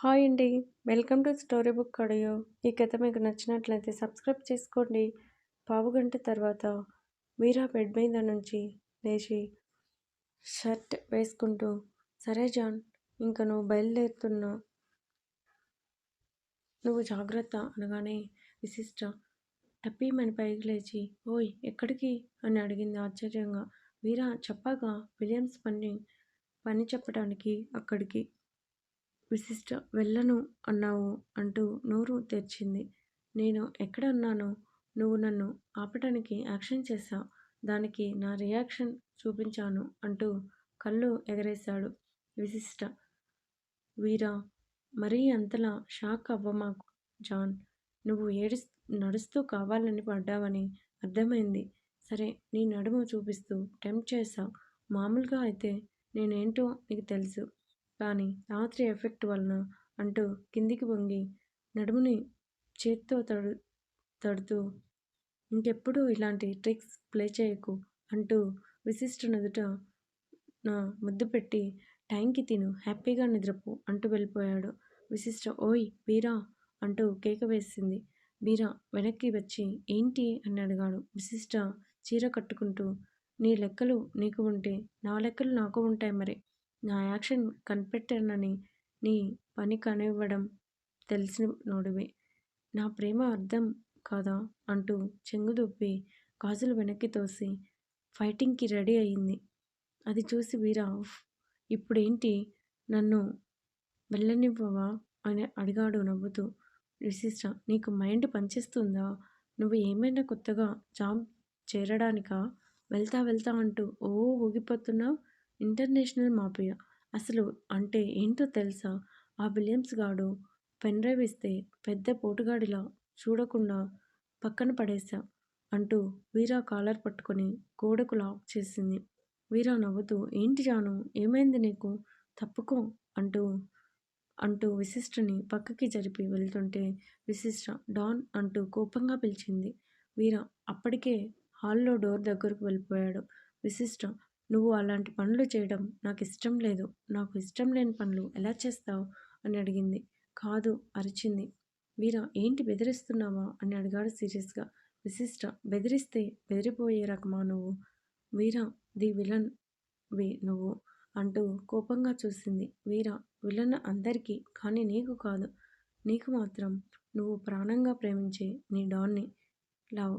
Hi అండి. Welcome to story book audio. ఈ కథ మీకు నచ్చినట్లయితే సబ్స్క్రైబ్ చేసుకోండి. పావుగంట తర్వాత వీరా బెడ్ మీద నుంచి లేచి షర్ట్ వేసుకుంటూ సరే జాన్ ఇంక నువ్వు బయలుదేరుతున్నా నువ్వు జాగ్రత్త అనగానే విశిష్ట టప్పీమని పైకి లేచి ఓయ్ ఎక్కడికి? అని అడిగింది ఆశ్చర్యంగా. వీరా చెప్పగా విలియమ్స్ పని పని చెప్పడానికి అక్కడికి విశిష్ట వెళ్ళను అన్నావు అంటూ నోరు తెరిచింది. నేను ఎక్కడ అన్నాను నువ్వు నన్ను ఆపటానికి యాక్షన్ చేశావు. దానికి నా రియాక్షన్ చూపించాను అంటూ కళ్ళు ఎగరేశాడు విశిష్ట. వీరా మరీ అంతలా షాక్ అవ్వమాకు జాన్? నువ్వు ఏడు నడుస్తూ కావాలని పడ్డావని అర్థమైంది. సరే నీ నడుము చూపిస్తూ టెంప్ట్ చేశావు. మామూలుగా అయితే నేనేంటో నీకు తెలుసు. కానీ రాత్రి ఎఫెక్ట్ వలన అంటూ కిందికి వంగి నడుముని చేత్తో తడు తడుతూ ఇంకెప్పుడు ఇలాంటి ట్రిక్స్ ప్లే చేయకు అంటూ విశిష్ట నుదుట నా ముద్దు పెట్టి టైంకి తిను హ్యాపీగా నిద్రపు అంటూ వెళ్ళిపోయాడు. విశిష్ట ఓయ్ బీరా అంటూ కేక వేసింది. బీరా వెనక్కి వచ్చి ఏంటి అని అడిగాడు. విశిష్ట చీర కట్టుకుంటూ నీ లెక్కలు నీకు ఉంటే నా లెక్కలు నాకు ఉంటాయి మరి. నా యాక్షన్ కనిపెట్టానని నీ పని కనివ్వడం తెలిసిన నోడివి. నా ప్రేమ అర్థం కాదా? అంటూ చెంగుదొప్పి గాజులు వెనక్కి తోసి ఫైటింగ్కి రెడీ అయింది. అది చూసి వీరా ఇప్పుడేంటి? నన్ను వెళ్ళనివ్వవా? అని అడిగాడు నవ్వుతూ. విశిష్ట నీకు మైండ్ పనిచేస్తుందా? నువ్వు ఏమైనా కొత్తగా జాబ్ చేరడానికా? వెళ్తా వెళ్తా అంటూ ఓ ఊగిపోతున్నావు? International mafia. అసలు అంటే ఏంటో తెలుసా? ఆ విలియమ్స్ గాడు పెన్ డ్రైవ్ ఇస్తే పెద్ద పోటుగాడిలా చూడకుండా పక్కన పడేశా అంటూ వీరా కాలర్ పట్టుకొని గోడకు లాక్ చేసింది. వీరా నవ్వుతూ ఏంటి జాను? ఏమైంది నీకు? తప్పుకో అంటూ అంటూ విశిష్టని పక్కకి జరిపి వెళ్తుంటే విశిష్ట డాన్ అంటూ కోపంగా పిలిచింది. వీరా అప్పటికే హాల్లో డోర్ దగ్గరకు వెళ్ళిపోయాడు. విశిష్ట నువ్వు అలాంటి పనులు చేయడం నాకు ఇష్టం లేదు. నాకు ఇష్టం లేని పనులు ఎలా చేస్తావు? అని అడిగింది. కాదు అరిచింది. వీర ఏంటి బెదిరిస్తున్నావా అని అడిగాడు సీరియస్గా. విశిష్ట బెదిరిస్తే బెదిరిపోయే రకమా నువ్వు వీరా ది విలన్ వి నువ్వు అంటూ కోపంగా చూసింది. వీరా విలన్ అందరికీ కానీ నీకు కాదు. నీకు మాత్రం నువ్వు ప్రాణంగా ప్రేమించే నీ డాన్ని లవ్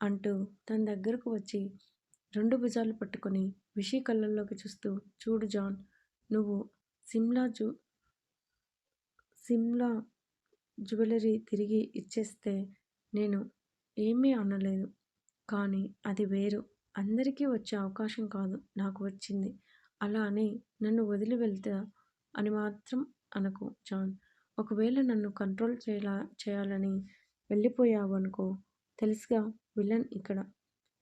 అంటూ తన దగ్గరకు వచ్చి రెండు భుజాలు పట్టుకొని విషి కళ్ళల్లోకి చూస్తూ చూడు జాన్ నువ్వు సిమ్లా జూ సిమ్లా జ్యువెలరీ తిరిగి ఇచ్చేస్తే నేను ఏమీ అనలేదు. కానీ అది వేరు. అందరికీ వచ్చే అవకాశం కాదు. నాకు వచ్చింది. అలా అని నన్ను వదిలి వెళ్తా అని మాత్రం అనకు జాన్. ఒకవేళ నన్ను కంట్రోల్ చేయాల చేయాలని వెళ్ళిపోయావు అనుకో తెలుసుగా విలన్ ఇక్కడ.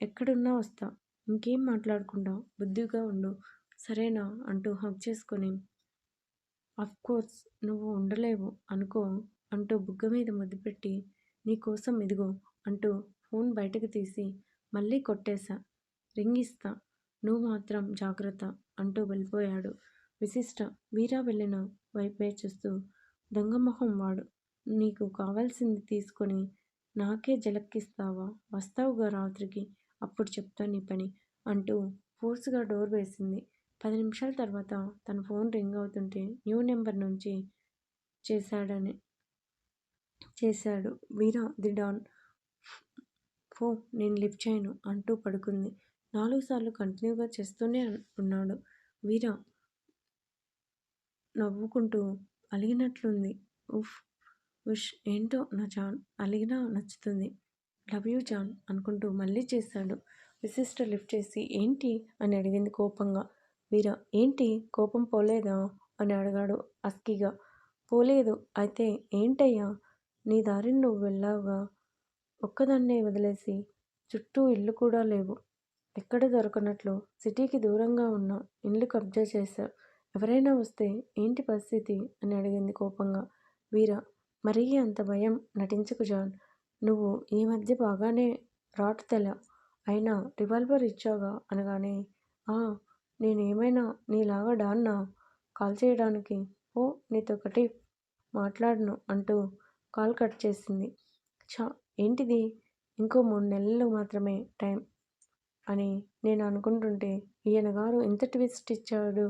ఎక్కడున్నా వస్తా. ఇంకేం మాట్లాడకుండా బుద్ధిగా ఉండు. సరేనా? అంటూ హక్ చేసుకొని కోర్స్ నువ్వు ఉండలేవు అనుకో అంటూ బుగ్గ మీద ముద్దు పెట్టి నీకోసం ఇదిగో అంటూ ఫోన్ బయటకు తీసి మళ్ళీ కొట్టేశా. రింగ్ ఇస్తా నువ్వు మాత్రం జాగ్రత్త అంటూ వెళ్ళిపోయాడు. విశిష్ట వీరా వెళ్ళిన వైపే చూస్తూ దొంగమొహం వాడు. నీకు కావాల్సింది తీసుకొని నాకే జలక్కిస్తావా? వస్తావుగా రాత్రికి. అప్పుడు చెప్తా నీ పని అంటూ ఫోర్స్గా డోర్ వేసింది. పది నిమిషాల తర్వాత తన ఫోన్ రింగ్ అవుతుంటే న్యూ నెంబర్ నుంచి చేశాడని చేశాడు. Veera the don. ఫో నేను లిఫ్ట్ చేయను అంటూ పడుకుంది. నాలుగు సార్లు కంటిన్యూగా చేస్తూనే ఉన్నాడు. వీరా నవ్వుకుంటూ అలిగినట్లుంది. ఉఫ్ ఉష్ ఏంటో నా చా అలిగినా నచ్చుతుంది. లవ్ యూ జాన్ అనుకుంటూ మళ్ళీ చేశాడు విశిష్ట లిఫ్ట్ చేసి ఏంటి? అని అడిగింది కోపంగా. వీరా ఏంటి? కోపం పోలేదా? అని అడిగాడు అస్కిగా. పోలేదు. అయితే ఏంటయ్యా? నీ దారిని నువ్వు వెళ్ళావుగా? ఒక్కదాన్నే వదిలేసి. చుట్టూ ఇల్లు కూడా లేవు. ఎక్కడ దొరకనట్లు? సిటీకి దూరంగా ఉన్న ఇల్లు కబ్జా చేశావు ఎవరైనా వస్తే ఏంటి పరిస్థితి? అని అడిగింది కోపంగా. వీరా మరీ అంత భయం నటించకు జాన్. నువ్వు ఈ మధ్య బాగానే రాట్ తెల అయినా రివాల్వర్ ఇచ్చావుగా? అనగానే ఆ నేనేమైనా నీలాగా డాన్నా? కాల్ చేయడానికి. ఓ నీతో ఒకటి మాట్లాడను అంటూ కాల్ కట్ చేసింది. చా ఏంటిది? ఇంకో మూడు నెలలు మాత్రమే టైం అని నేను అనుకుంటుంటే ఈయన గారు ఇంత ట్విస్ట్ ఇచ్చాడు?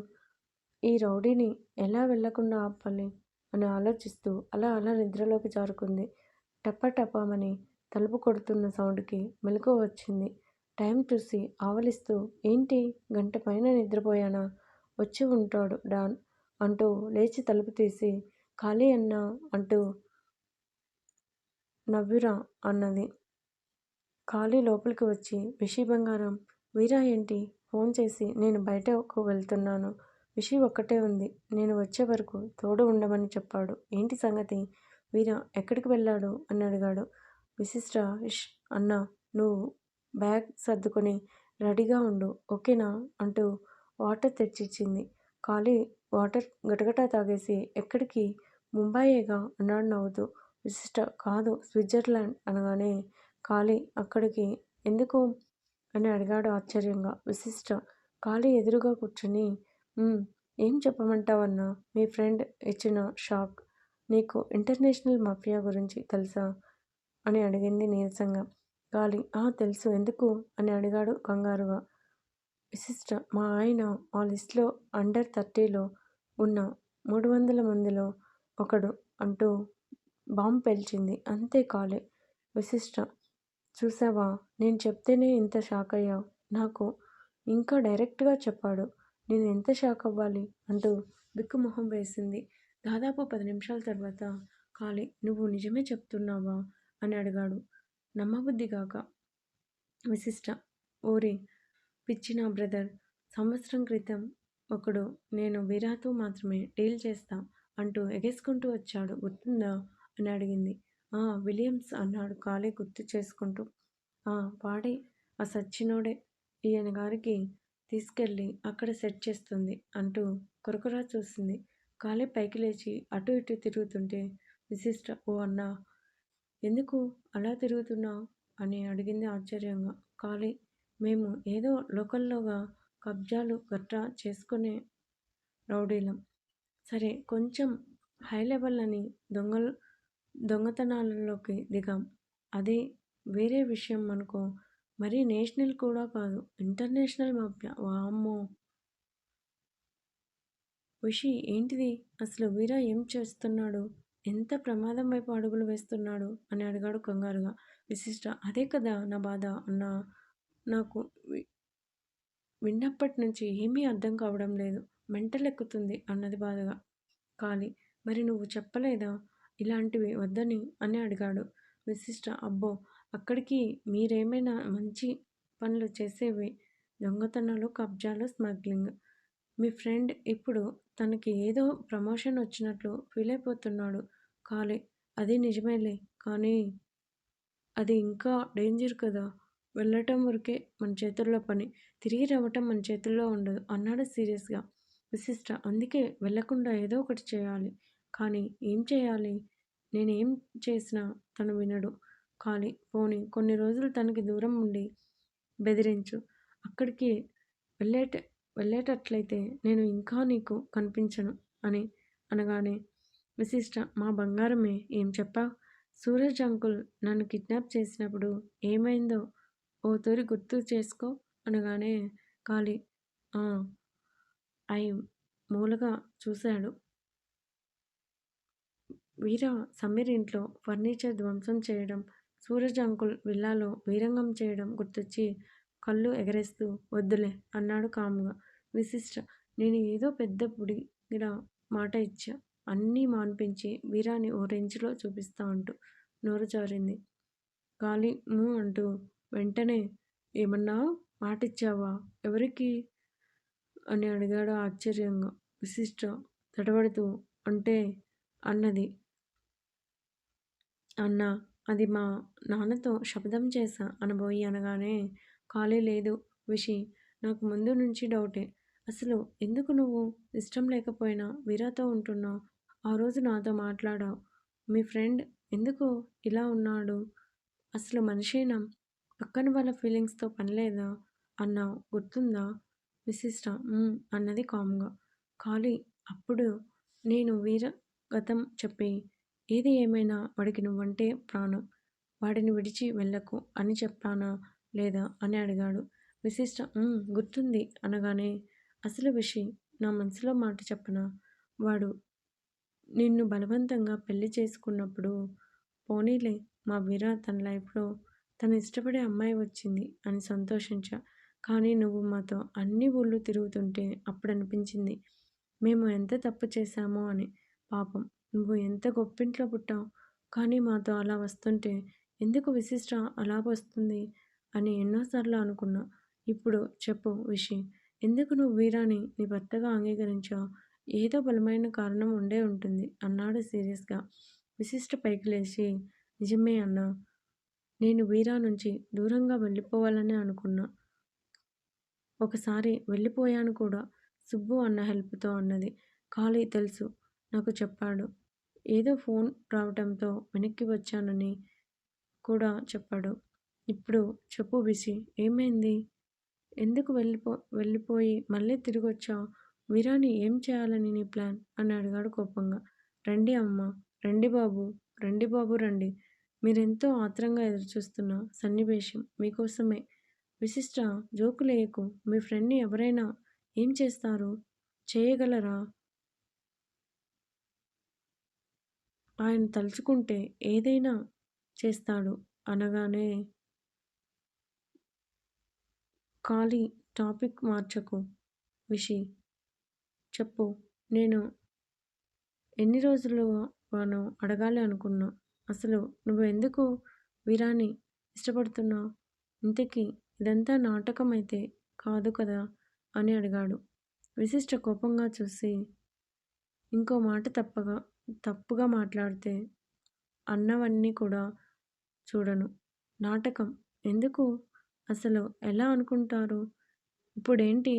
ఈ రౌడీని ఎలా వెళ్ళకుండా ఆపాలి? అని ఆలోచిస్తూ అలా అలా నిద్రలోకి జారుకుంది. టపటపామని తలుపు కొడుతున్న సౌండ్కి మెలకువ వచ్చింది. టైం చూసి ఆవలిస్తూ ఏంటి? గంట పైన నిద్రపోయానా? వచ్చి ఉంటాడు డాన్ అంటూ లేచి తలుపు తీసి ఖాళీ అన్నా అంటూ నవ్వురా అన్నది. ఖాళీ లోపలికి వచ్చి విషి బంగారం వీరా ఏంటి? ఫోన్ చేసి నేను బయటకు వెళ్తున్నాను. విషి ఒక్కటే ఉంది. నేను వచ్చే వరకు తోడు ఉండమని చెప్పాడు. ఏంటి సంగతి? వీర ఎక్కడికి వెళ్ళాడు? అని అడిగాడు. విశిష్ట ఇష్ అన్న నువ్వు బ్యాగ్ సర్దుకొని రెడీగా ఉండు ఓకేనా? అంటూ వాటర్ తెచ్చిచ్చింది. ఖాళీ వాటర్ గటగటా తాగేసి ఎక్కడికి? ముంబాయేగా? అన్నాడు నవ్వుతూ. విశిష్ట కాదు స్విట్జర్లాండ్ అనగానే ఖాళీ అక్కడికి ఎందుకు? అని అడిగాడు ఆశ్చర్యంగా. విశిష్ట ఖాళీ ఎదురుగా కూర్చుని ఏం చెప్పమంటావన్నా? మీ ఫ్రెండ్ ఇచ్చిన షాక్ నీకు ఇంటర్నేషనల్ మాఫియా గురించి తెలుసా? అని అడిగింది నీరసంగా. గాలి ఆ తెలుసు. ఎందుకు? అని అడిగాడు కంగారుగా. విశిష్ట మా ఆయన ఆ లిస్ట్లో అండర్ థర్టీలో ఉన్న మూడు వందల మందిలో ఒకడు అంటూ బాంబు పేల్చింది. అంతే కాలే. విశిష్ట చూసావా నేను చెప్తేనే ఇంత షాక్ అయ్యావు. నాకు ఇంకా డైరెక్ట్గా చెప్పాడు. నేను ఎంత షాక్ అవ్వాలి? అంటూ బిక్కుమొహం వేసింది. దాదాపు పది నిమిషాల తర్వాత ఖాళీ నువ్వు నిజమే చెప్తున్నావా? అని అడిగాడు. నమ్మబుద్ధిగాక విశిష్ట ఓరి పిచ్చిన బ్రదర్. సంవత్సరం క్రితం ఒకడు నేను వీరాతో మాత్రమే డీల్ చేస్తా అంటూ ఎగేసుకుంటూ వచ్చాడు. గుర్తుందా? అని అడిగింది. ఆ విలియమ్స్ అన్నాడు ఖాళీ గుర్తు చేసుకుంటూ. ఆ వాడే ఆ సచ్చినోడే. ఈయన గారికి తీసుకెళ్ళి అక్కడ సెట్ చేస్తుంది అంటూ కొరకొరా చూసింది. ఖాళీ పైకి లేచి అటు ఇటు తిరుగుతుంటే విశిష్ట ఓ అన్నా ఎందుకు అలా తిరుగుతున్నావు? అని అడిగింది ఆశ్చర్యంగా. ఖాళీ మేము ఏదో లోకల్లోగా కబ్జాలు గట్రా చేసుకునే రౌడీలం. సరే కొంచెం హై లెవెల్ అని దొంగలు దొంగతనాలలోకి దిగాం. అదే వేరే విషయం అనుకో. మరీ నేషనల్ కూడా కాదు ఇంటర్నేషనల్ మాఫియా. వామ్మో! విషి ఏంటిది? అసలు వీరా ఏం చేస్తున్నాడు? ఎంత ప్రమాదం వైపు అడుగులు వేస్తున్నాడు? అని అడిగాడు కంగారుగా. విశిష్ట అదే కదా నా బాధ అన్న నాకు విన్నప్పటి నుంచి ఏమీ అర్థం కావడం లేదు. మెంటలెక్కుతుంది అన్నది బాధగా. కాలి మరి నువ్వు చెప్పలేదా? ఇలాంటివి వద్దని అని అడిగాడు. విశిష్ట అబ్బో! అక్కడికి మీరేమైనా మంచి పనులు చేసేవి? దొంగతనాలు కబ్జాలు స్మగ్లింగ్ మీ ఫ్రెండ్ ఇప్పుడు తనకి ఏదో ప్రమోషన్ వచ్చినట్లు ఫీల్ అయిపోతున్నాడు. కాలే అది నిజమేలే కానీ అది ఇంకా డేంజర్ కదా. వెళ్ళటం వరకే మన చేతుల్లో పని తిరిగి రావటం మన చేతుల్లో ఉండదు అన్నాడు సీరియస్గా. విశిష్ట అందుకే వెళ్ళకుండా ఏదో ఒకటి చేయాలి. కానీ ఏం చేయాలి? నేనేం చేసినా తను వినడు. కానీ పోనీ కొన్ని రోజులు తనకి దూరం ఉండి బెదిరించు. అక్కడికి వెళ్ళేట వెళ్ళేటట్లయితే నేను ఇంకా నీకు కనిపించను అని అనగానే విశిష్ట మా బంగారమే ఏం చెప్పా? సూరజ్ అంకుల్ నన్ను కిడ్నాప్ చేసినప్పుడు ఏమైందో ఓ తొరి గుర్తు చేసుకో అనగానే కాళీ అయి మూలగా చూశాడు. వీర సమీర్ ఇంట్లో ఫర్నిచర్ ధ్వంసం చేయడం సూరజ్ అంకుల్ విల్లాలో వీరంగం చేయడం గుర్తొచ్చి కళ్ళు ఎగరేస్తూ వద్దులే అన్నాడు కాముగా. విశిష్ట నేను ఏదో పెద్ద పుడిగిన మాట ఇచ్చా. అన్నీ మాన్పించి వీరాని ఓ రేంజ్లో చూపిస్తా అంటూ నోరు జారింది. కాలి మూ అంటూ వెంటనే ఏమన్నా మాటిచ్చావా? ఎవరికి అని అడిగాడు ఆశ్చర్యంగా. విశిష్ట తడబడుతూ అంటే అన్నది. అన్న అది మా నాన్నతో శబ్దం చేశా అనబోయి అనగానే ఖాళీ లేదు విషి నాకు ముందు నుంచి డౌటే. అసలు ఎందుకు నువ్వు ఇష్టం లేకపోయినా వీరాతో ఉంటున్నావు ఆ రోజు నాతో మాట్లాడావు. మీ ఫ్రెండ్ ఎందుకు ఇలా ఉన్నాడు? అసలు మనిషేనా? పక్కన వాళ్ళ ఫీలింగ్స్తో పని లేదా? అన్నావు గుర్తుందా? విశిష్ట. అన్నది కామ్గా. ఖాళీ. అప్పుడు నేను వీర గతం చెప్పి ఏది ఏమైనా వాడికి నువ్వంటే ప్రాణం. వాడిని విడిచి వెళ్ళకు అని చెప్పానా లేదా అని అడిగాడు. విశిష్ట. గుర్తుంది అనగానే అసలు విషయం నా మనసులో మాట చెప్పనా? వాడు నిన్ను బలవంతంగా పెళ్ళి చేసుకున్నప్పుడు పోనీలే మా వీర తన లైఫ్లో తను ఇష్టపడే అమ్మాయి వచ్చింది అని సంతోషించా. కానీ నువ్వు మాతో అన్ని ఊళ్ళు తిరుగుతుంటే అప్పుడు అనిపించింది మేము ఎంత తప్పు చేశామో అని. పాపం నువ్వు ఎంత గొప్పింట్లో పుట్టావు కానీ మాతో అలా వస్తుంటే ఎందుకు విశిష్ట అలా వస్తుంది అని ఎన్నోసార్లు అనుకున్నా. ఇప్పుడు చెప్పు విషయం ఎందుకు నువ్వు వీరాని? నీ భర్తగా అంగీకరించావు. ఏదో బలమైన కారణం ఉండే ఉంటుంది అన్నాడు సీరియస్గా. విశిష్ట పైకి లేచి నిజమే అన్నా నేను వీరా నుంచి దూరంగా వెళ్ళిపోవాలని అనుకున్నా. ఒకసారి వెళ్ళిపోయాను కూడా సుబ్బు అన్న హెల్ప్తో అన్నది. ఖాళీ తెలుసు నాకు చెప్పాడు. ఏదో ఫోన్ రావటంతో వెనక్కి వచ్చానని కూడా చెప్పాడు. ఇప్పుడు చెప్పు బిసి ఏమైంది? ఎందుకు వెళ్ళిపో వెళ్ళిపోయి మళ్ళీ తిరిగి వచ్చావు వీరాని ఏం చేయాలని నీ ప్లాన్? అని అడిగాడు కోపంగా. రండి అమ్మ రండి బాబు రండి బాబు రండి. మీరెంతో ఆత్రంగా ఎదురుచూస్తున్న సన్నివేశం మీకోసమే. విశిష్ట జోకులేయకు. మీ ఫ్రెండ్ని ఎవరైనా ఏం చేస్తారు? చేయగలరా? ఆయన తలుచుకుంటే ఏదైనా చేస్తాడు అనగానే ఖాళీ టాపిక్ మార్చకు. విషి చెప్పు. నేను ఎన్ని రోజులు వాను అడగాలి అనుకున్నా. అసలు నువ్వు ఎందుకు వీరాని ఇష్టపడుతున్నావు? ఇంతకీ ఇదంతా నాటకం అయితే కాదు కదా? అని అడిగాడు. విశిష్ట కోపంగా చూసి ఇంకో మాట తప్పగా తప్పుగా మాట్లాడితే అన్నవన్నీ కూడా చూడను. నాటకం ఎందుకు అసలు ఎలా అనుకుంటారు? ఇప్పుడేంటి?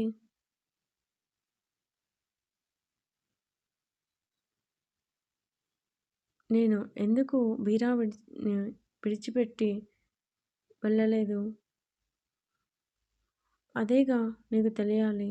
నేను ఎందుకు వీరా విడిచి విడిచిపెట్టి వెళ్ళలేదు? అదేగా నీకు తెలియాలి.